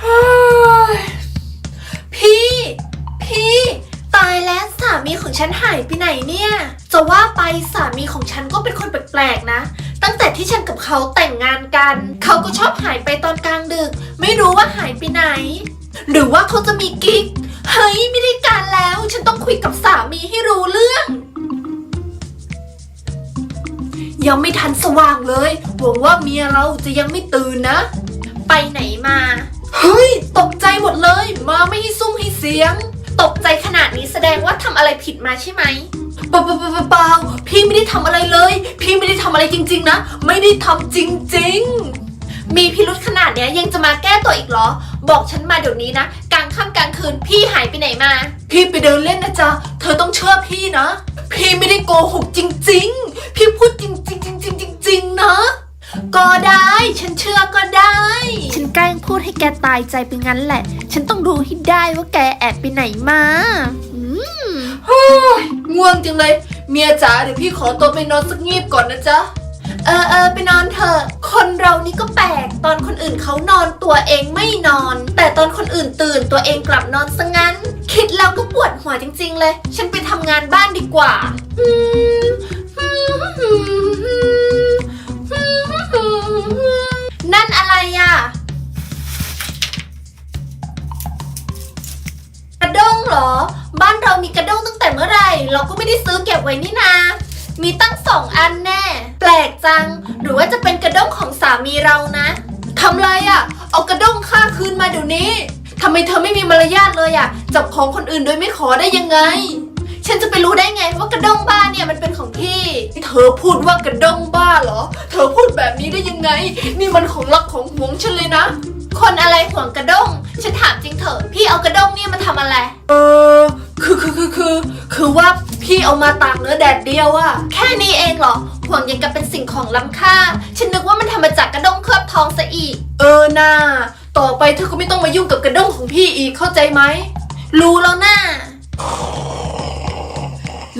เฮ้ยพี่ พี่ ตายแล้วสามีของฉันหายไปไหนเนี่ย จะว่าไปสามีของฉันก็เป็นคนแปลกๆนะ ตั้งแต่ที่ฉันกับเขาแต่งงานกัน เขาก็ชอบหายไปตอนกลางดึก ไม่รู้ว่าหายไปไหน หรือว่าเขาจะมีกิ๊ก เฮ้ยไม่ได้การแล้ว ฉันต้องคุยกับสามีให้รู้เรื่อง ยังไม่ทันสว่างเลยหวังว่าเมียเราจะยังไม่ตื่นนะ ไปไหนมา เฮ้ย ตกใจหมดเลย มาไม่ให้ซุ่มให้เสียง ตกใจขนาดนี้แสดงว่าทำอะไรผิดมาใช่ไหมเปล่าเปล่าป้าป้าพี่ไม่ได้ทำอะไรเลย พี่ไม่ได้ทำอะไรจริง ๆ นะ ไม่ได้ทำจริง ๆ มีพิรุธขนาดเนี้ยยังจะมาแก้ตัวอีกเหรอ บอกฉันมาเดี๋ยวนี้นะกลางค่ำกลางคืนพี่หายไปไหนมา พี่ไปเดินเล่นนะจ๊ะ เธอต้องเชื่อพี่นะ พี่ไม่ได้โกหกจริง ๆ พี่พูดจริงๆจริงๆจริงๆจริงๆนะ ก็ได้ ฉันเชื่อก็ได้ ฉันแกล้งพูดให้แกตายใจไปงั้นแหละ ฉันต้องรู้ให้ได้ว่าแกแอบไปไหนมาอืมเฮ้ยง่วงจังเลย เมียจ๋าเดี๋ยวพี่ขอตัวไปนอนสักงีบก่อนนะจ๊ะ เออเออไปนอนเถอะคนเรานี่ก็แปลก ตอนคนอื่นเขานอนตัวเองไม่นอน แต่ตอนคนอื่นตื่นตัวเองกลับนอนซะงั้น คิดแล้วก็ปวดหัวจริง ๆ เลย ฉันไปทำงานบ้านดีกว่าอืมอืมอืมอืมอืมอืม นั่นอะไรอะกระด้งเหรอ บ้านเรามีกระด้งตั้งแต่เมื่อไหร่ เราก็ไม่ได้ซื้อเก็บไว้นี่นา มีตั้งสองอันแน่ แปลกจัง หรือว่าจะเป็นกระด้งของสามีเรานะทำไรอะ เอากระด้งข้าคืนมาเดี๋ยวนี้ทำไมเธอไม่มีมารยาทเลยอะจับของคนอื่นโดยไม่ขอได้ยังไง ฉันจะไปรู้ได้ไงว่ากระด้งบ้าเนี่ยมันเป็นของพี่เธอพูดว่ากระด้งบ้าเหรอ เธอพูดแบบนี้ได้ยังไง นี่มันของรักของหวงฉันเลยนะ คนอะไรห่วงกระด้ง ฉันถามจริงเถอะพี่เอากระด้งเนี่ยมาทำอะไร เออ คือคือคือคือ คือว่าพี่เอามาตากเนื้อแดดเดียวอะแค่นี้เองเหรอ ห่วงยังกับเป็นสิ่งของล้ำค่า ฉันนึกว่ามันทำมาจากกระด้งเคลือบทองซะอีก เออน่าต่อไปเธอก็ไม่ต้องมายุ่งกับกระด้งของพี่อีกเข้าใจไหม รู้แล้วน่า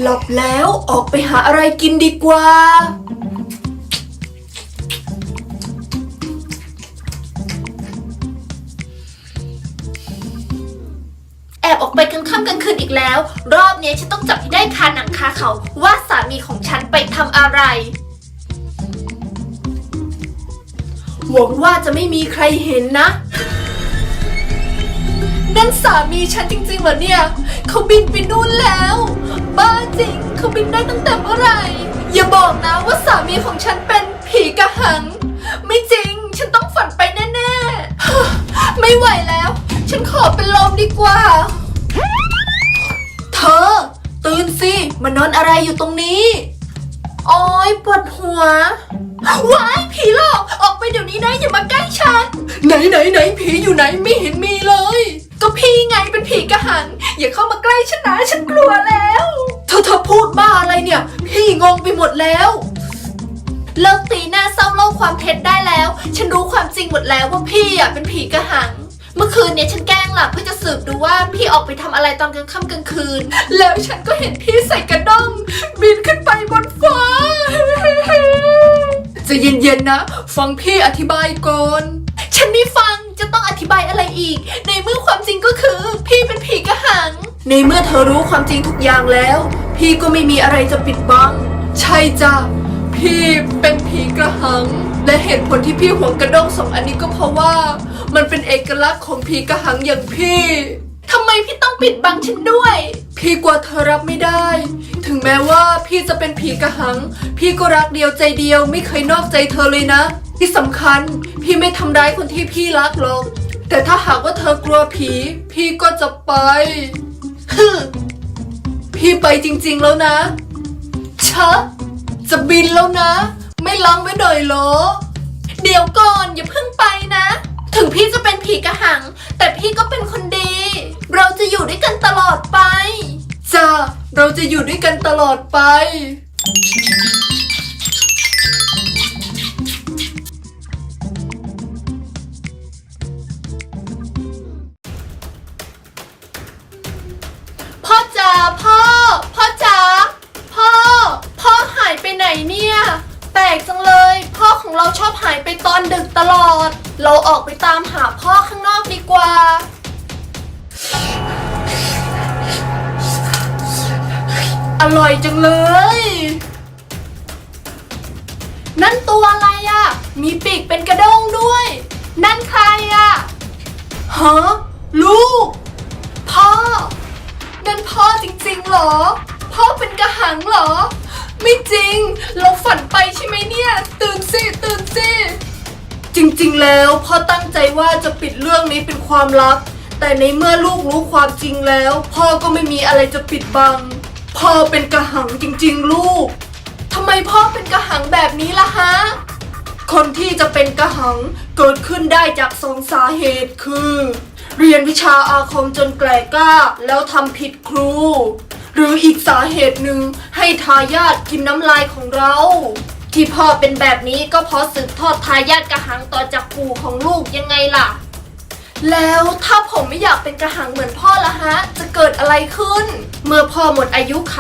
หลับแล้วออกไปหาอะไรกินดีกว่า แอบออกไปกลางค่ำกลางคืนอีกแล้ว รอบนี้ฉันต้องจับให้ได้คาหนังคาเขาว่าสามีของฉันไปทำอะไรหวังว่าจะไม่มีใครเห็นนะ นั่นสามีฉันจริงๆเหรอเนี่ย เขาบินไปนู่นแล้ว บ้าจริง เขาบินได้ตั้งแต่เมื่อไหร่ อย่าบอกนะว่าสามีของฉันเป็นผีกระหัง ไม่จริง ฉันต้องฝันไปแน่ๆ ไม่ไหวแล้ว ฉันขอเป็นลมดีกว่า เธอ ตื่นสิ มานอนอะไรอยู่ตรงนี้ โอ้ยปวดหัว ว้ายผีหลอกออกไปเดี๋ยวนี้นะอย่ามาใกล้ฉัน ไหนไหนไหนผีอยู่ไหนไม่เห็นมีเลย ก็พี่ไงเป็นผีกระหังอย่าเข้ามาใกล้ฉันนะฉันกลัวแล้วเธอเธอพูดบ้าอะไรเนี่ย พี่งงไปหมดแล้วเลิกตีหน้าเศร้าเล่าความเท็จได้แล้ว ฉันรู้ความจริงหมดแล้วว่าพี่อะเป็นผีกระหัง เมื่อคืนเนี่ยฉันแกล้งหลับเพื่อจะสืบดูว่าพี่ออกไปทำอะไรตอนกลางค่ำกลางคืน แล้วฉันก็เห็นพี่ใส่กระด้งบินขึ้นไปบนฟ้า จะเย็นๆนะ ฟังพี่อธิบายก่อน ฉันไม่ฟังจะต้องอธิบายอะไรอีก ในเมื่อความจริงก็คือพี่เป็นผีกระหัง ในเมื่อเธอรู้ความจริงทุกอย่างแล้ว พี่ก็ไม่มีอะไรจะปิดบัง ใช่จ้ะพี่เป็นผีกระหัง และเหตุผลที่พี่หวงกระด้งสองอันนี้ก็เพราะว่า มันเป็นเอกลักษณ์ของผีกระหังอย่างพี่ทำไมพี่ต้องปิดบังฉันด้วย พี่กลัวเธอรับไม่ได้ ถึงแม้ว่าพี่จะเป็นผีกระหัง พี่ก็รักเดียวใจเดียวไม่เคยนอกใจเธอเลยนะ ที่สำคัญ พี่ไม่ทำร้ายคนที่พี่รักหรอก แต่ถ้าหากว่าเธอกลัวผี พี่ก็จะไปฮึพี่ไปจริง ๆแล้วนะชะจะบินแล้วนะ ไม่ล้างไว้หน่อยเหรอ เดี๋ยวก่อนอย่าเพิ่งไปนะ ถึงพี่จะเป็นผีกระหัง แต่พี่ก็เป็นคนดี เราจะอยู่ด้วยกันตลอดไป เราจะอยู่ด้วยกันตลอดไป พ่อจ๋าพ่อ พ่อจ๋าพ่อ พ่อหายไปไหนเนี่ย แปลกจังเลย พ่อของเราชอบหายไปตอนดึกตลอด เราออกไปตามหาพ่อข้างนอกดีกว่า อร่อยจังเลย นั่นตัวอะไรอะ่ะ มีปีกเป็นกระด้งด้วย นั่นใครอะ่ะฮะลูก พ่อ นั่นพ่อจริงๆเหรอ พ่อเป็นกระหังเหรอ ไม่จริง เราฝันไปใช่ไหมเนี่ย ตื่นสิตื่นสิจริงๆแล้วพ่อตั้งใจว่าจะปิดเรื่องนี้เป็นความลับ แต่ในเมื่อลูกรู้ความจริงแล้ว พ่อก็ไม่มีอะไรจะปิดบัง พ่อเป็นกระหังจริง ๆ ลูก ทำไมพ่อเป็นกระหังแบบนี้ล่ะฮะ คนที่จะเป็นกระหังเกิดขึ้นได้จากสองสาเหตุคือ เรียนวิชาอาคมจนแกล่กล้าแล้วทำผิดครู หรืออีกสาเหตุหนึ่งให้ทายาทกินน้ำลายของเรา ที่พ่อเป็นแบบนี้ก็เพราะสืบทอดทายาทกระหังต่อจากปู่ของลูกยังไงล่ะ แล้วถ้าผมไม่อยากเป็นกระหังเหมือนพ่อละฮะ จะเกิดอะไรขึ้น เมื่อพ่อหมดอายุไข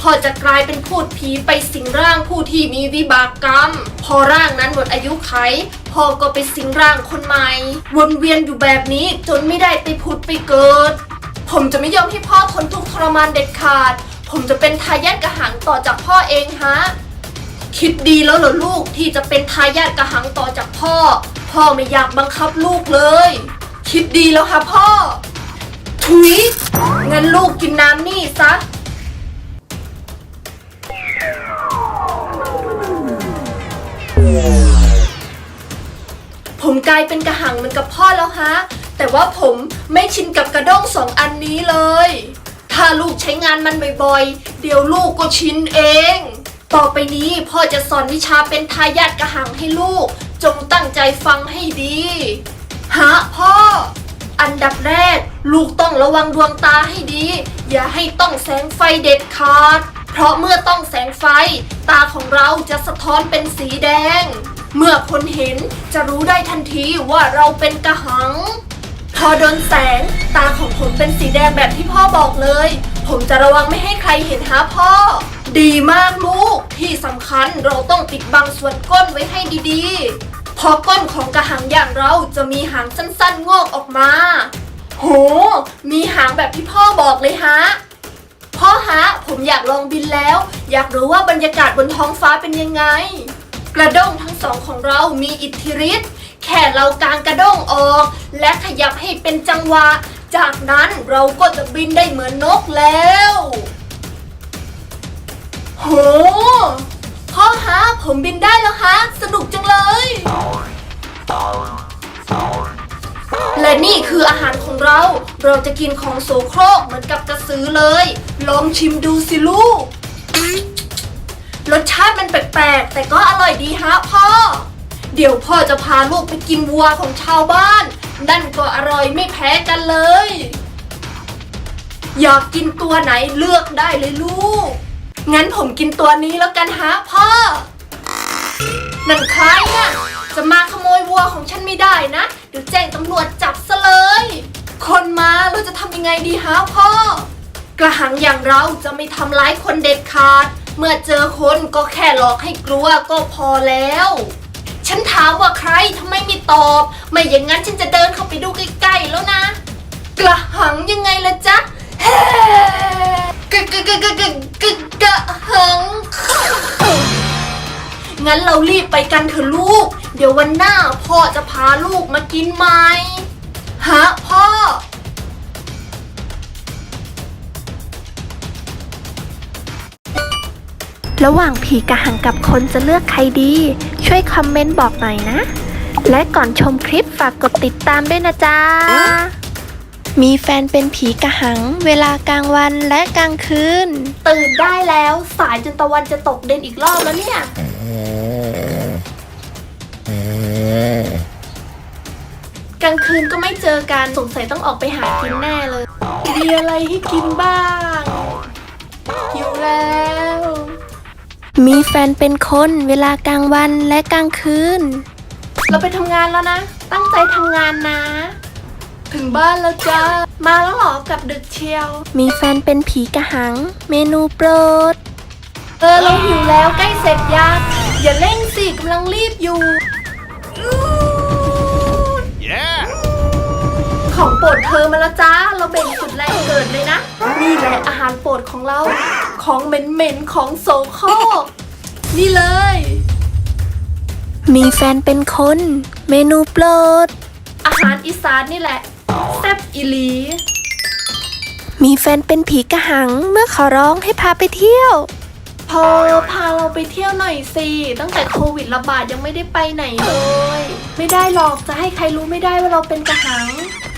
พ่อจะกลายเป็นพูดผีไปสิงร่างผู้ที่มีวิบากกรรม พอร่างนั้นหมดอายุไข พ่อก็ไปสิงร่างคนใหม่ วนเวียนอยู่แบบนี้จนไม่ได้ไปผุดไปเกิด ผมจะไม่ยอมให้พ่อทนทุกข์ทรมานเด็ดขาด ผมจะเป็นทายาทกระหังต่อจากพ่อเองฮะคิดดีแล้วเหรอลูกที่จะเป็นทายาทกระหังต่อจากพ่อ พ่อไม่อยากบังคับลูกเลย คิดดีแล้วค่ะพ่อ ถุย งั้นลูกกินน้ำนี่ซะ ผมกลายเป็นกระหังเหมือนกับพ่อแล้วฮะ แต่ว่าผมไม่ชินกับกระด้งสองอันนี้เลย ถ้าลูกใช้งานมันบ่อยๆ เดี๋ยวลูกก็ชินเอง ต่อไปนี้พ่อจะสอนวิชาเป็นทายาทกระหังให้ลูก จงตั้งใจฟังให้ดี ฮะพ่อ อันดับแรก ลูกต้องระวังดวงตาให้ดี อย่าให้ต้องแสงไฟเด็ดขาด เพราะเมื่อต้องแสงไฟ ตาของเราจะสะท้อนเป็นสีแดง เมื่อคนเห็นจะรู้ได้ทันทีว่าเราเป็นกระหัง พอโดนแสง ตาของผมเป็นสีแดงแบบที่พ่อบอกเลย ผมจะระวังไม่ให้ใครเห็นหาพ่อ ดีมากลูกที่สำคัญเราต้องปิดบังส่วนก้นไว้ให้ดีๆ เพอก้นของกระหังอย่างเราจะมีหางสั้นๆ งอกออกมา โห มีหางแบบที่พ่อบอกเลยฮะ พ่อฮะ ผมอยากลองบินแล้ว อยากรู้ว่าบรรยากาศบนท้องฟ้าเป็นยังไง กระด้งทั้งสองของเรามีอิทธิฤทธิ์ แค่เรากางกระด้งออก และขยับให้เป็นจังหวะ จากนั้นเราก็จะบินได้เหมือนนกแล้ว โห พ่อฮะ ผมบินได้แล้วฮะ สนุกจังเลย และนี่คืออาหารของเรา เราจะกินของโสโครกเหมือนกับกระสือเลย ลองชิมดูสิลูก รสชาติมันแปลกๆ แต่ก็อร่อยดีฮะพ่อ เดี๋ยวพ่อจะพาลูกไปกินวัวของชาวบ้าน นั่นก็อร่อยไม่แพ้กันเลย อยากกินตัวไหนเลือกได้เลยลูก งั้นผมกินตัวนี้แล้วกันฮะพ่อ นั่นใครน่ะ จะมาขโมยวัวของฉันไม่ได้นะ เดี๋ยวแจ้งตำรวจจับซะเลย คนมาเราจะทำยังไงดีฮะพ่อ กระหังอย่างเราจะไม่ทำร้ายคนเด็ดขาด เมื่อเจอคนก็แค่หลอกให้กลัวก็พอแล้ว ฉันถามว่าใครทำไมไม่ตอบ ไม่อย่างนั้นฉันจะเดินเข้าไปดูใกล้ๆแล้วนะ กระหังยังไงละจ๊ะเฮ้ กะกะกะกะกะกะกะหังงั้นเรารีบไปกันเถอะลูก เดี๋ยววันหน้าพ่อจะพาลูกมากินไหมฮะพ่อ ระหว่างผีกระหังกับคนจะเลือกใครดี ช่วยคอมเมนต์บอกหน่อยนะ และก่อนชมคลิปฝากกดติดตามด้วยนะจ๊ะ มีแฟนเป็นผีกระหัง เวลากลางวันและกลางคืน ตื่นได้แล้วสายจนตะวันจะตกเด่นอีกรอบแล้วเนี่ย กลางคืนก็ไม่เจอกันสงสัยต้องออกไปหากินแน่เลย มีอะไรให้กินบ้างหิวแล้ว มีแฟนเป็นคนเวลากลางวันและกลางคืน เราไปทำงานแล้วนะ ตั้งใจทำงานนะ ถึงบ้านแล้วจ้า มาแล้วเหรอกลับดึกเชียว มีแฟนเป็นผีกระหัง เมนูโปรด เออเราหิวแล้วใกล้เสร็จยังอย่าเร่งสิกำลังรีบอยู่เธอมาแล้วจ้า เราเบ่งสุดแรงเกิดเลยนะ นี่แหละอาหารโปรดของเรา ของเหม็นๆของโสโครกนี่เลย มีแฟนเป็นคน เมนูโปรด อาหารอีสานนี่แหละแซ่บอีหลี มีแฟนเป็นผีกระหังเมื่อขอร้องให้พาไปเที่ยว พอพาเราไปเที่ยวหน่อยสิ ตั้งแต่โควิดระบาดยังไม่ได้ไปไหนเลย ไม่ได้หรอกจะให้ใครรู้ไม่ได้ว่าเราเป็นกระหัง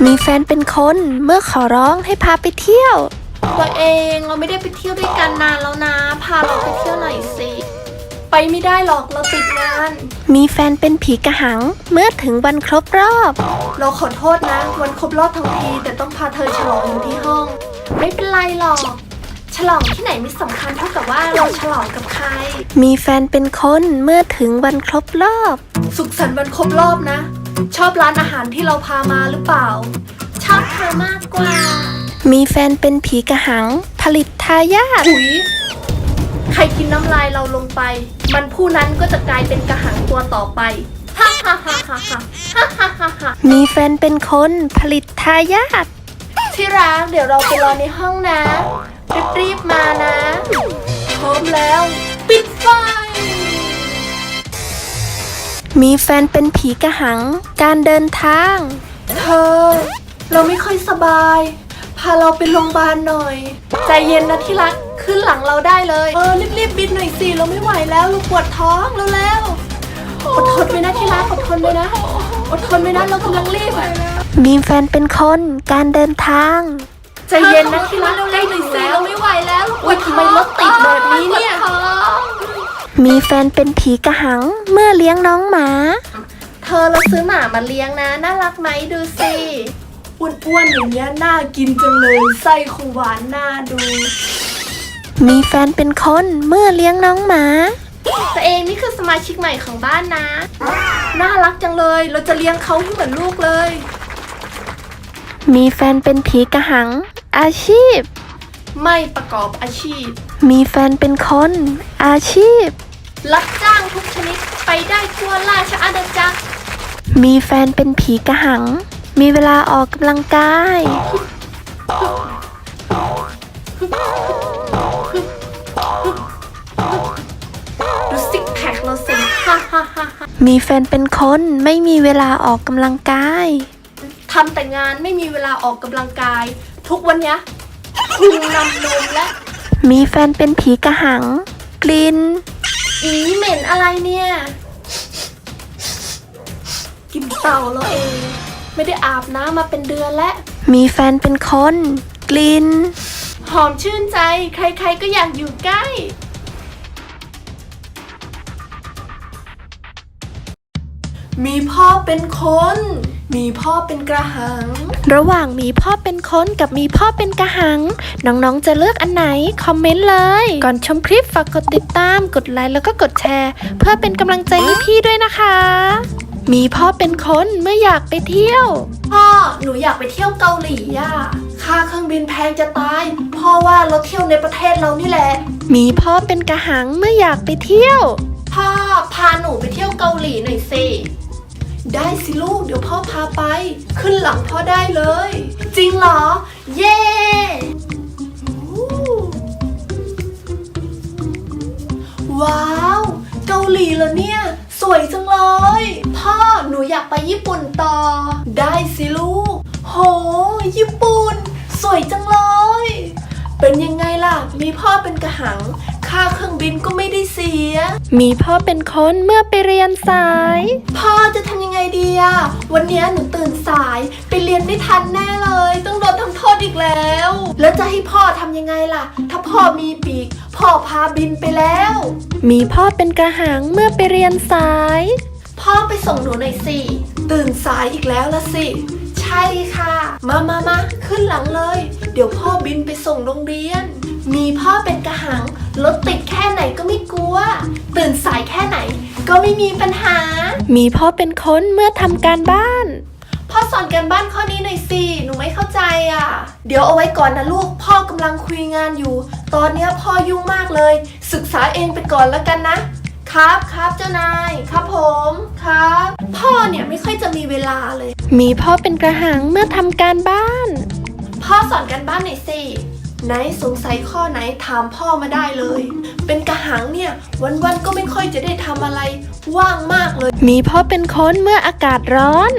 มีแฟนเป็นคนเมื่อขอร้องให้พาไปเที่ยว ตัวเองเราไม่ได้ไปเที่ยวด้วยกันนานแล้วนะ พาเราไปเที่ยวหน่อยสิ ไปไม่ได้หรอกเราติดงาน มีแฟนเป็นผีกระหัง เมื่อถึงวันครบรอบ เราขอโทษนะ วันครบรอบทั้งที แต่ต้องพาเธอฉลองอยู่ที่ห้อง ไม่เป็นไรหรอก ฉลองที่ไหนไม่สำคัญเท่ากับว่าเราฉลองกับใคร มีแฟนเป็นคนเมื่อถึงวันครบรอบ สุขสันต์วันครบรอบนะ ชอบร้านอาหารที่เราพามาหรือเปล่า ชอบเธอมากกว่า มีแฟนเป็นผีกระหัง ผลิตทายาทถุย ใครกินน้ำลายเราลงไป มันผู้นั้นก็จะกลายเป็นกระหังตัวต่อไปฮ่าฮ่าฮ่าฮ่าฮ่าฮ่าฮ่าฮ่าฮ่ามีแฟนเป็นคนผลิตทายาทที่รักเดี๋ยวเราไปรอในห้องนะรีบๆมานะพร้อมแล้ว ปิดไฟ มีแฟนเป็นผีกระหัง การเดินทาง เธอ เราไม่ค่อยสบายาเราไปโรงพยาบาลหน่อย ใจเย็นนะที่รัก ขึ้นหลังเราได้เลย เออรีบๆบินหน่อยสิเราไม่ไหวแล้วเราปวดท้องแล้วแล้วๆอดทนไว้นะที่รักอดทนไว้นะอดทนไว้นะเรากำลังรีบอะมีแฟนเป็นคนการเดินทาง ใจเย็นนะที่รักใกล้ถึงแล้วเราไม่ไหวแล้วอุ้ยทำไมรถติดแบบนี้เนี่ย มีแฟนเป็นผีกระหังเมื่อเลี้ยงน้องหมา เธอเราซื้อหมามาเลี้ยงนะ น่ารักไหมดูสิ อ้วนๆอย่างเงี้ยน่ากินจังเลยไส้คงหวานน่าดู มีแฟนเป็นคนเมื่อเลี้ยงน้องหมา ตัวเองนี่คือสมาชิกใหม่ของบ้านนะ น่ารักจังเลย เราจะเลี้ยงเขาให้เหมือนลูกเลย มีแฟนเป็นผีกระหัง อาชีพ ไม่ประกอบอาชีพ มีแฟนเป็นคน อาชีพ รับจ้างทุกชนิดไปได้ทั่วราชอาณาจักร มีแฟนเป็นผีกระหัง มีเวลาออกกำลังกาย ดูซิกแพคเราสิฮ่าฮ่าฮ่าฮ่ามีแฟนเป็นคนไม่มีเวลาออกกำลังกาย ทำแต่งานไม่มีเวลาออกกำลังกาย ทุกวันเนี้ยพุงนำนมและมีแฟนเป็นผีกระหัง กลิน อีเหม็นอะไรเนี่ย กินเต่าเราเอง ไม่ได้อาบน้ำมาเป็นเดือนแล้ว มีแฟนเป็นคน กลิน หอมชื่นใจ ใครๆก็อยากอยู่ใกล้ มีพ่อเป็นคน มีพ่อเป็นกระหัง ระหว่างมีพ่อเป็นคนกับมีพ่อเป็นกระหัง น้องๆจะเลือกอันไหน คอมเมนต์เลย ก่อนชมคลิปฝากกดติดตาม กดไลค์แล้วก็กดแชร์ เพื่อเป็นกำลังใจให้พี่ด้วยนะคะ มีพ่อเป็นคนเมื่ออยากไปเที่ยว พ่อหนูอยากไปเที่ยวเกาหลีอะค่าเครื่องบินแพงจะตาย พ่อว่าเราเที่ยวในประเทศเรานี่แหละ มีพ่อเป็นกระหังเมื่ออยากไปเที่ยว พ่อพาหนูไปเที่ยวเกาหลีหน่อยสิได้สิลูกเดี๋ยวพ่อพาไป ขึ้นหลังพ่อได้เลย จริงเหรอ เย้อู้ว้าว เกาหลีเหรอเนี่ย สวยจังเลย พ่อหนูอยากไปญี่ปุ่นต่อ ได้สิลูก โห ญี่ปุ่น สวยจังเลย เป็นยังไงล่ะ มีพ่อเป็นกระหัง ค่าเครื่องบินก็ไม่ได้เสีย มีพ่อเป็นคนเมื่อไปเรียนสาย พ่อจะทำยังไงดีอะวันนี้หนูตื่นสายไปเรียนไม่ทันแน่เลย ต้องโดนทำโทษอีกแล้ว แล้วจะให้พ่อทำยังไงล่ะ ถ้าพ่อมีปีก พ่อพาบินไปแล้ว มีพ่อเป็นกระหังเมื่อไปเรียนสาย พ่อไปส่งหนูหน่อยสิ ตื่นสายอีกแล้วละสิ ใช่ค่ะ มามามาขึ้นหลังเลย เดี๋ยวพ่อบินไปส่งโรงเรียน มีพ่อเป็นกระหัง รถติดแค่ไหนก็ไม่กลัว ตื่นสายแค่ไหน ก็ไม่มีปัญหา มีพ่อเป็นคนเมื่อทำการบ้าน พ่อสอนกันบ้านข้อนี้หน่อยสิ หนูไม่เข้าใจอะ เดี๋ยวเอาไว้ก่อนนะลูก พ่อกำลังคุยงานอยู่ ตอนเนี้ยพ่อยุ่งมากเลย ศึกษาเองไปก่อนแล้วกันนะ ครับครับเจ้านายครับผมครับ พ่อเนี่ยไม่ค่อยจะมีเวลาเลย มีพ่อเป็นกระหังเมื่อทำการบ้าน พ่อสอนกันบ้านหน่อยสิไหนสงสัยข้อไหนถามพ่อมาได้เลย เป็นกระหังเนี่ยวันๆก็ไม่ค่อยจะได้ทำอะไรว่างมากเลย มีพ่อเป็นคนเมื่ออากาศร้อน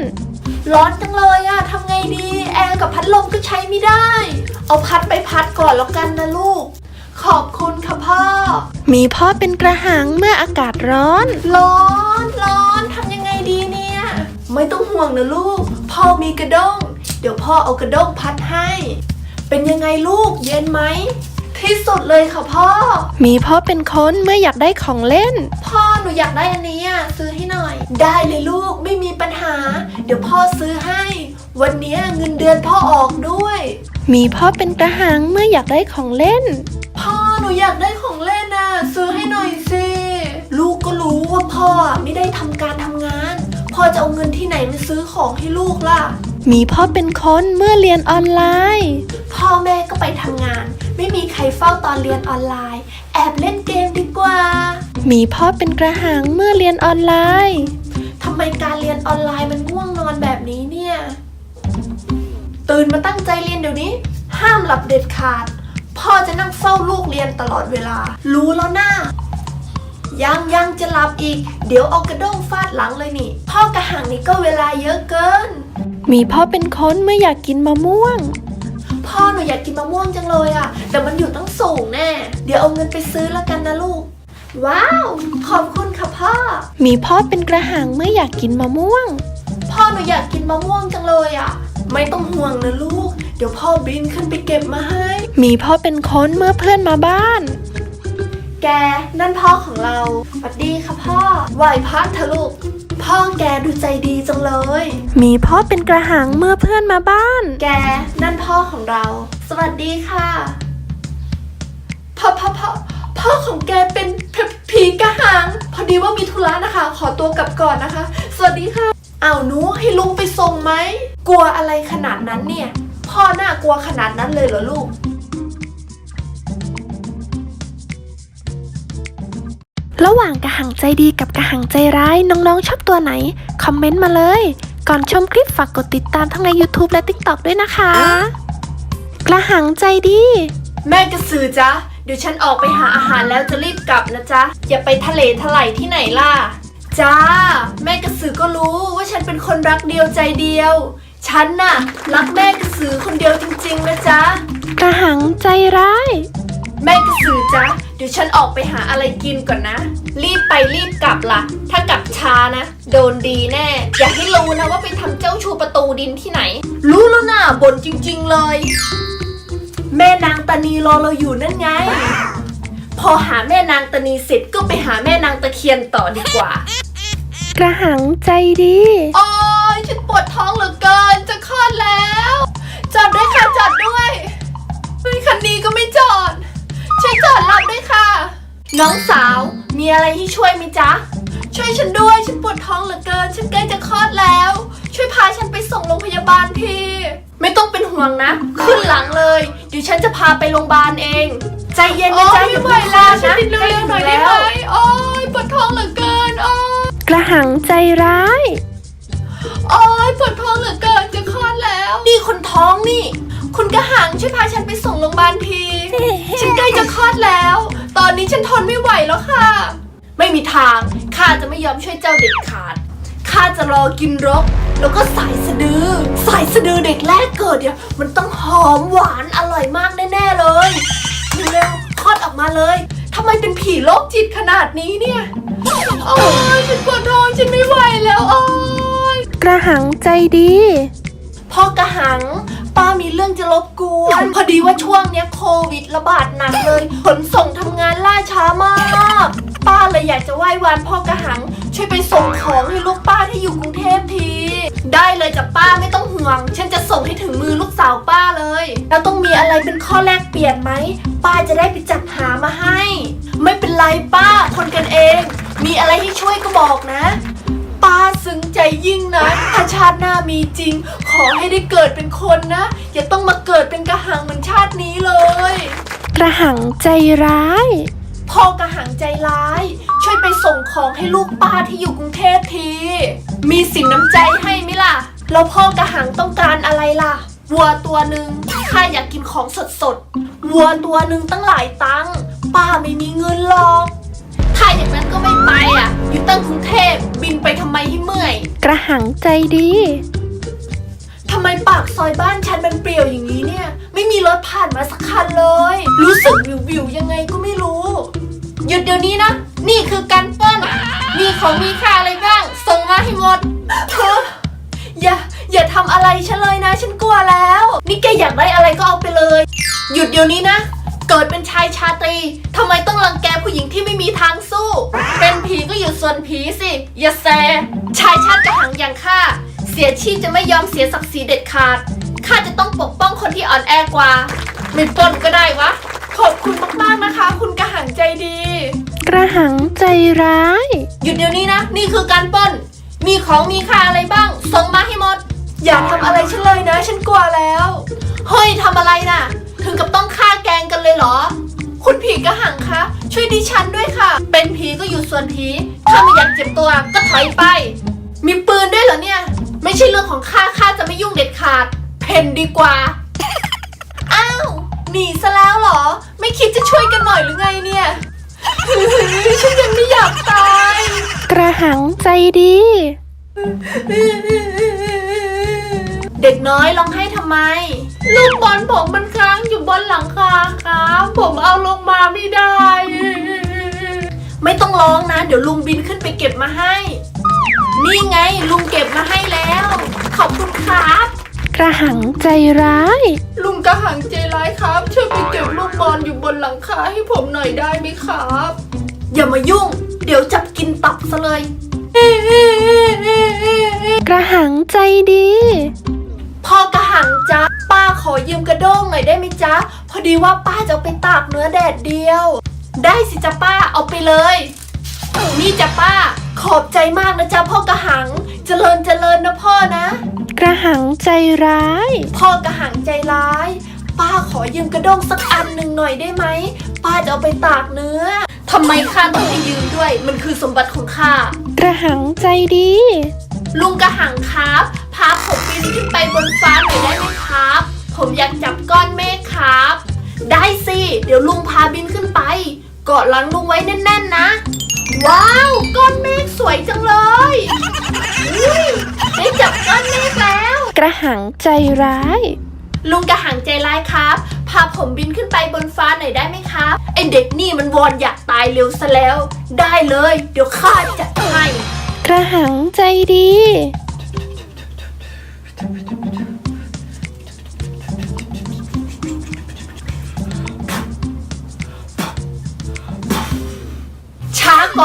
ร้อนจังเลยอะทำไงดี แอร์กับพัดลมก็ใช้ไม่ได้ เอาพัดไปพัดก่อนแล้วกันนะลูก ขอบคุณค่ะพ่อ มีพ่อเป็นกระหังเมื่ออากาศร้อน ร้อนร้อนทำยังไงดีเนี่ย ไม่ต้องห่วงนะลูก พ่อมีกระด้ง เดี๋ยวพ่อเอากระด้งพัดให้ เป็นยังไงลูกเย็นไหม ที่สุดเลยค่ะพ่อ มีพ่อเป็นคนเมื่ออยากได้ของเล่น พ่อหนูอยากได้อันนี้อะซื้อให้หน่อย ได้เลยลูกไม่มีปัญหา เดี๋ยวพ่อซื้อให้ วันเนี้ยเงินเดือนพ่อออกด้วย มีพ่อเป็นกระหังเมื่ออยากได้ของเล่น พ่อหนูอยากได้ของเล่นน่ะ ซื้อให้หน่อยสิ ลูกก็รู้ว่าพ่อไม่ได้ทำการทำงาน พ่อจะเอาเงินที่ไหนมาซื้อของให้ลูกล่ะ มีพ่อเป็นคนเมื่อเรียนออนไลน์ พ่อแม่ก็ไปทำงาน ไม่มีใครเฝ้าตอนเรียนออนไลน์ แอบเล่นเกมดีกว่า มีพ่อเป็นกระหังเมื่อเรียนออนไลน์ทำไมการเรียนออนไลน์มันง่วงนอนแบบนี้เนี่ย ตื่นมาตั้งใจเรียนเดี๋ยวนี้ ห้ามหลับเด็ดขาด พ่อจะนั่งเฝ้าลูกเรียนตลอดเวลา รู้แล้วนะยังยังจะหลับอีก เดี๋ยวเอากระด้งฟาดหลังเลยนี่ พ่อกระหังนี่ก็เวลาเยอะเกิน มีพ่อเป็นคนเมื่ออยากกินมะม่วง พ่อหนูอยากกินมะม่วงจังเลยอะ่ะ แต่มันอยู่ตั้งสูงแน่ เดี๋ยวเอาเงินไปซื้อแล้วกันนะลูก ว้าว ขอบคุณค่ะพ่อ มีพ่อเป็นกระหังเมื่ออยากกินมะม่วง พ่อหนูอยากกินมะม่วงจังเลยอะ่ะ ไม่ต้องห่วงนะลูก เดี๋ยวพ่อบินขึ้นไปเก็บมาให้ มีพ่อเป็นคนเมื่อเพื่อนมาบ้าน แกนั่นพ่อของเราสวัสดีค่ะพ่อไหวพักเถอะลูก พ่อแกดูใจดีจังเลย มีพ่อเป็นกระหังเมื่อเพื่อนมาบ้าน แกนั่นพ่อของเรา สวัสดีค่ะพ่อพ่อพ่อพ่อของแกเป็นผผีกระหัง พอดีว่ามีธุระนะคะ ขอตัวกลับก่อนนะคะ สวัสดีค่ะอ้าวหนูให้ลุงไปส่งไหม กลัวอะไรขนาดนั้นเนี่ย พ่อน่ากลัวขนาดนั้นเลยเหรอลูก ระหว่างกระหังใจดีกับกระหังใจร้ายน้องๆชอบตัวไหน คอมเมนต์มาเลย ก่อนชมคลิปฝากกดติดตามทั้งใน YouTube และ TikTok ด้วยนะคะ กระหังใจดี แม่กระสือจ๊ะ เดี๋ยวฉันออกไปหาอาหารแล้วจะรีบกลับนะจ๊ะ อย่าไปทะเลทลายที่ไหนล่ะ จ้า แม่กระสือก็รู้ว่าฉันเป็นคนรักเดียวใจเดียว ฉันน่ะ รักแม่กระสือคนเดียวจริง ๆ นะจ๊ะ กระหังใจร้าย แม่กระสือจ๊ะ เดี๋ยวฉันออกไปหาอะไรกินก่อนนะ รีบไปรีบกลับล่ะ ถ้ากลับช้านะ โดนดีแน่ อย่าให้รู้นะว่าไปทำเจ้าชูประตูดินที่ไหน รู้แล้วนะบ่นจริง ๆ เลย แม่นางตานีรอเราอยู่นั่นไง พอหาแม่นางตานีเสร็จก็ไปหาแม่นางตะเคียนต่อดีกว่า กระหังใจดี โอ้ย ฉันปวดท้องเหลือเกิน จะคลอดแล้ว จอดด้วยค่ะจอดด้วยเฮ้ยคันนี้ก็ไม่จอดช่วยจอดรับด้วยค่ะ น้องสาว มีอะไรให้ช่วยไหมจ๊ะ ช่วยฉันด้วย ฉันปวดท้องเหลือเกิน ฉันใกล้จะคลอดแล้ว ช่วยพาฉันไปส่งโรงพยาบาลทีไม่ต้องเป็นห่วงนะ ขึ้นหลังเลย เดี๋ยวฉันจะพาไปโรงพยาบาลเอง ใจเย็นนะจ๊ะอย่าเพิ่งคลอดนะใกล้ถึงแล้ว โอ้ยปวดท้องเหลือเกิน โอ้ยกระหังใจร้าย โอ๊ยปวดท้องเหลือเกินจะคลอดแล้ว นี่คนท้องนี่ คุณกระหังช่วยพาฉันไปส่งโรงพยาบาลที ฉันใกล้จะคลอดแล้ว ตอนนี้ฉันทนไม่ไหวแล้วค่ะ ไม่มีทาง ข้าจะไม่ยอมช่วยเจ้าเด็ดขาด ข้าจะรอกินรก แล้วก็สายสะดือ สายสะดือเด็กแรกเกิดเนี่ย มันต้องหอมหวานอร่อยมากแน่ๆเลยเร็วๆคลอดออกมาเลยทำไมเป็นผีโรคจิตขนาดนี้เนี่ย โอ๊ยฉันปวดท้องฉันไม่ไหวแล้วโอ๊ยก ระหังใจดี พ่อกระหัง ป้ามีเรื่องจะรบกวนพอดีว่าช่วงเนี้ยโควิดระบาดหนักเลย ขนส่งทำงานล่าช้ามาก ป้าเลยอยากจะไหว้วานพ่อกระหัง ช่วยไปส่งของให้ลูกป้าที่อยู่กรุงเทพที ได้เลยกับป้าไม่ต้องห่วง ฉันจะส่งให้ถึงมือลูกสาวป้าเลย แล้วต้องมีอะไรเป็นข้อแลกเปลี่ยนไหม ป้าจะได้ไปจัดหามาให้ ไม่เป็นไรป้า คนกันเอง มีอะไรให้ช่วยก็บอกนะ ป้าซึ้งใจยิ่งนะ ถ้าชาติหน้ามีจริง ขอให้ได้เกิดเป็นคนนะ อย่าต้องมาเกิดเป็นกระหังเหมือนชาตินี้เลย กระหังใจร้าย พ่อกระหังใจร้าย ช่วยไปส่งของให้ลูกป้าที่อยู่กรุงเทพที มีสินน้ำใจให้ไหมล่ะ แล้วพ่อกระหังต้องการอะไรล่ะ วัวตัวหนึ่งข้าอยากกินของสดสดๆวัวตัวหนึ่งตั้งหลายตังค์ป้าไม่มีเงินหรอกถ้า อย่างนั้นก็ไม่ไปอะ อยู่ตั้งกรุงเทพบินไปทำไมให้เมื่อย กระหังใจดี ทำไมปากซอยบ้านฉันมันเปลี่ยวอย่างนี้เนี่ย ไม่มีรถผ่านมาสักคันเลย รู้สึกวิววิวๆยังไงก็ไม่รู้ หยุดเดี๋ยวนี้นะ นี่คือการปล้นมีของมีค่าอะไรบ้าง ส่งมาให้หมดเธออย่าอย่าทำอะไรฉันเลยนะ ฉันกลัวแล้ว นี่แกอยากได้อะไรก็เอาไปเลย หยุดเดี๋ยวนี้นะ เกิดเป็นชายชาตรีทำไมต้องรังแกผู้หญิงที่ไม่มีทางสู้ เป็นผีก็อยู่ส่วนผีสิ อย่าแซชายชาติกระหังอย่างข้าเสียชีพจะไม่ยอมเสียศักดิ์ศรีเด็ดขาดข้าจะต้องปกป้องคนที่อ่อนแอกว่า ไม่ปล้นก็ได้วะ ขอบคุณมากๆนะคะ คุณกระหังใจดี กระหังใจร้าย หยุดเดี๋ยวนี้นะ นี่คือการปล้น มีของมีค่าอะไรบ้าง ส่งมาให้หมด อย่าทำอะไรฉันเลยนะ ฉันกลัวแล้ว เฮ้ยทำอะไรน่ะ ถึงกับต้องฆ่า แกล้งกันเลยเหรอ คุณผีกระหังคะ ช่วยดิฉันด้วยค่ะ เป็นผีก็อยู่ส่วนผี ถ้าไม่อยากเจ็บตัวก็ถอยไป มีปืนด้วยเหรอเนี่ย ไม่ใช่เรื่องของข้าข้าจะไม่ยุ่งเด็ดขาด เพนดีกว่า อ้าว หนีซะแล้วเหรอ ไม่คิดจะช่วยกันหน่อยหรือไงเนี่ย ฉันยังไม่อยากตาย กระหังใจดี เด็กน้อยร้องไห้ทำไม ลูกบอลผมมันค้างอยู่บนหลังคาครับ ผมเอาลงมาไม่ได้ ไม่ต้องร้องนะ เดี๋ยวลุงบินขึ้นไปเก็บมาให้ นี่ไงลุงเก็บมาให้แล้ว ขอบคุณครับ กระหังใจร้าย ลุงกระหังใจร้ายครับ ช่วยไปเก็บลูกบอลอยู่บนหลังคาให้ผมหน่อยได้ไหมครับ อย่ามายุ่ง เดี๋ยวจับกินตับซะเลย กระหังใจดี พ่อกระหังจ๊ะป้าขอยืมกระด้งหน่อยได้ไหมจ๊ะ พอดีว่าป้าจะเอาไปตากเนื้อแดดเดียว ได้สิจ๊ะป้าเอาไปเลยนี่จ๊ะป้า ขอบใจมากนะจ๊ะพ่อกระหัง เจริญเจริญนะพ่อนะ กระหังใจร้าย พ่อกระหังใจร้าย ป้าขอยืมกระด้งสักอันหนึ่งหน่อยได้ไหม ป้าจะเอาไปตากเนื้อทำไมข้าต้องให้ยืมด้วย มันคือสมบัติของข้า กระหังใจดี ลุงกระหังครับ พาผมบินขึ้นไปบนฟ้าหน่อยได้ไหมครับ ผมอยากจับก้อนเมฆครับ ได้สิ เดี๋ยวลุงพาบินขึ้นไปเกาะหลังลุงไว้แน่นๆนะ ว้าว ก้อนเมฆสวยจังเลยอุ้ยได้จับก้อนเมฆแล้ว กระหังใจร้าย ลุงกระหังใจร้ายครับ พาผมบินขึ้นไปบนฟ้าหน่อยได้ไหมครับไอเด็กนี่มันวอนอยากตายเร็วซะแล้ว ได้เลย เดี๋ยวข้าจัดให้กระหังใจดี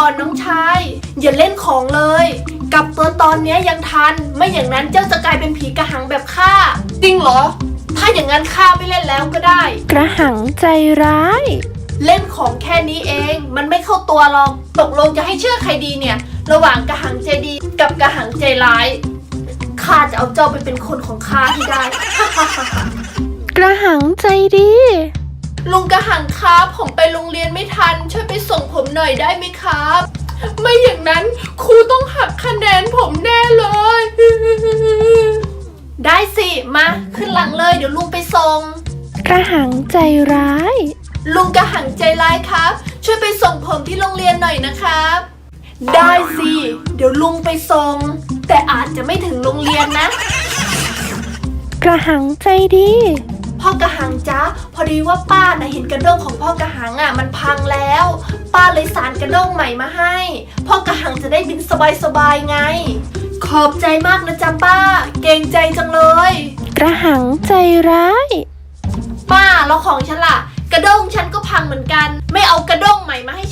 ก่อนน้องชาย อย่าเล่นของเลย กลับตัวตอนเนี้ยยังทัน ไม่อย่างนั้นเจ้าจะกลายเป็นผีกระหังแบบข้าจริงเหรอ ถ้าอย่างนั้นข้าไม่เล่นแล้วก็ได้ กระหังใจร้าย เล่นของแค่นี้เอง มันไม่เข้าตัวหรอกตกลงจะให้เชื่อใครดีเนี่ย ระหว่างกระหังใจดีกับกระหังใจร้ายข้าจะเอาเจ้าไปเป็นคนของข้าให้ได้ กระหังใจดี ลุงกระหังครับผมไปโรงเรียนไม่ทัน ช่วยไปส่งผมหน่อยได้ไหมครับ ไม่อย่างนั้นครูต้องหักคะแนนผมแน่เลย ได้สิ มาขึ้นหลังเลยเดี๋ยวลุงไปส่ง กระหังใจร้าย ลุงกระหังใจร้ายครับ ช่วยไปส่งผมที่โรงเรียนหน่อยนะครับ ได้สิ เดี๋ยวลุงไปส่ง แต่อาจจะไม่ถึงโรงเรียนนะ กระหังใจดี พ่อกระหังจ๊ะพอดีว่าป้านะเห็นกระด้งของพ่อกระหังอะมันพังแล้ว ป้าเลยสารกระด้งใหม่มาให้ พ่อกระหังจะได้บินสบายๆไง ขอบใจมากนะจ๊ะป้า เกรงใจจังเลย กระหังใจร้าย ป้าแล้วของฉันล่ะ กระด้งฉันก็พังเหมือนกัน ไม่เอากระด้งใหม่มาให้